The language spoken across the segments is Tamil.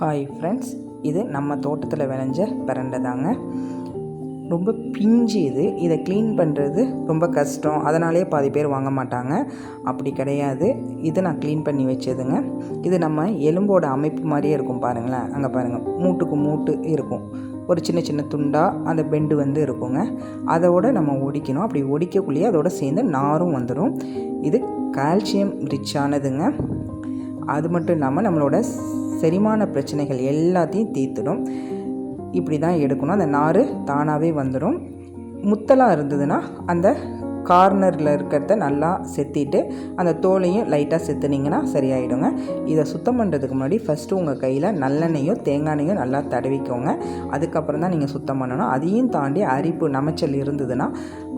ஹாய் ஃப்ரெண்ட்ஸ் இது நம்ம தோட்டத்தில் விளைஞ்ச பிரண்டை தாங்க. ரொம்ப பிஞ்சு இது. இதை க்ளீன் பண்ணுறது ரொம்ப கஷ்டம். அதனாலே பாதி பேர் வாங்க மாட்டாங்க. அப்படி கிடையாது. இது நான் க்ளீன் பண்ணி வச்சதுங்க. இது நம்ம எலும்போட அமைப்பு மாதிரியே இருக்கும் பாருங்களேன். அங்கே பாருங்கள் மூட்டுக்கு மூட்டு இருக்கும். ஒரு சின்ன சின்ன துண்டாக அந்த பெண்டு வந்து இருக்குங்க. அதோட நம்ம ஒடிக்கணும். அப்படி ஒடிக்கக்குள்ளேயே அதோட சேர்ந்து நாரும் வந்துடும் இது கால்சியம் ரிச்சானதுங்க அது மட்டும் இல்லாமல் நம்மளோட செரிமான பிரச்சனைகள் எல்லாத்தையும் தீர்த்துடும். இப்படி தான் எடுக்கணும். அந்த நார் தானாகவே வந்துடும் முத்தலாக இருந்ததுன்னா அந்த கார்னரில் இருக்கிறத நல்லா செத்திட்டு அந்த தோலையும் லைட்டாக செத்துனீங்கன்னா சரியாயிடுங்க. இதை சுத்தம் பண்ணுறதுக்கு முன்னாடி ஃபஸ்ட்டு உங்கள் கையில் நல்லெண்ணெயோ தேங்காய் நல்லா தடவிக்கோங்க. அதுக்கப்புறம் தான் நீங்கள் சுத்தம் பண்ணணும். அதையும் தாண்டி அரிப்பு நமைச்சல் இருந்ததுன்னா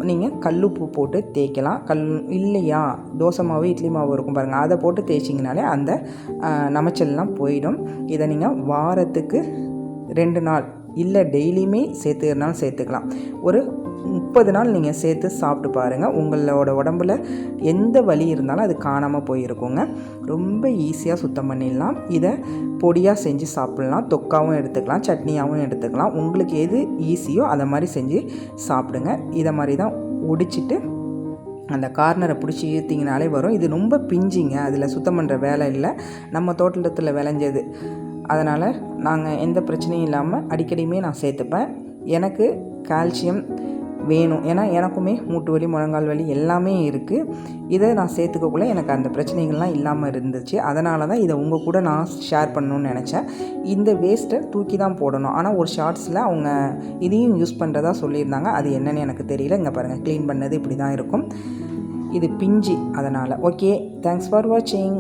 நீங்கள் கல்லுப்பு போட்டு தேய்க்கலாம். கல் இல்லையா? தோசை மாவு இட்லி மாவு இருக்கும் பாருங்கள் அதை போட்டு தேய்ச்சிங்கனாலே அந்த நமைச்சல்லாம் போயிடும். இதை நீங்கள் வாரத்துக்கு ரெண்டு நாள் இல்லை டெய்லியுமே சேர்த்துக்கிறனாலும் சேர்த்துக்கலாம். ஒரு முப்பது நாள் நீங்கள் சேர்த்து சாப்பிட்டு பாருங்கள் உங்களோட உடம்புல எந்த வலி இருந்தாலும் அது காணாமல் போயிருக்குங்க. ரொம்ப ஈஸியாக சுத்தம் பண்ணிடலாம். இதை பொடியாக செஞ்சு சாப்பிட்லாம். தொக்காவும் எடுத்துக்கலாம். சட்னியாகவும் எடுத்துக்கலாம். உங்களுக்கு எது ஈஸியோ அதை மாதிரி செஞ்சு சாப்பிடுங்க. இதை மாதிரி தான் ஒடிச்சிட்டு அந்த கார்னரை பிடிச்சி இழுத்திங்கனாலே வரும். இது ரொம்ப பிஞ்சிங்க. அதில் சுத்தம் பண்ணுற வேலை இல்லை. நம்ம தோட்டத்தில் விளைஞ்சது. அதனால் நாங்கள் எந்த பிரச்சனையும் இல்லாமல் அடிக்கடியுமே நான் சேர்த்துப்பேன். எனக்கு கால்சியம் வேணும். ஏன்னா எனக்குமே மூட்டு வலி முழங்கால் வலி எல்லாமே இருக்குது இதை நான் சேர்த்துக்கக்குள்ளே எனக்கு அந்த பிரச்சனைகள்லாம் இல்லாமல் இருந்துச்சு. அதனால தான் இதை உங்கள் கூட நான் ஷேர் பண்ணணும்னு நினச்சேன். இந்த வேஸ்ட்டை தூக்கி தான் போடணும். ஆனால் ஒரு ஷார்ட்ஸில் அவங்க இதையும் யூஸ் பண்ணுறதா சொல்லியிருந்தாங்க. அது என்னென்னு எனக்கு தெரியல. இங்கே பாருங்கள் க்ளீன் பண்ணது இப்படி தான் இருக்கும். இது பிஞ்சு அதனால். ஓகே தேங்க்ஸ் ஃபார் வாட்சிங்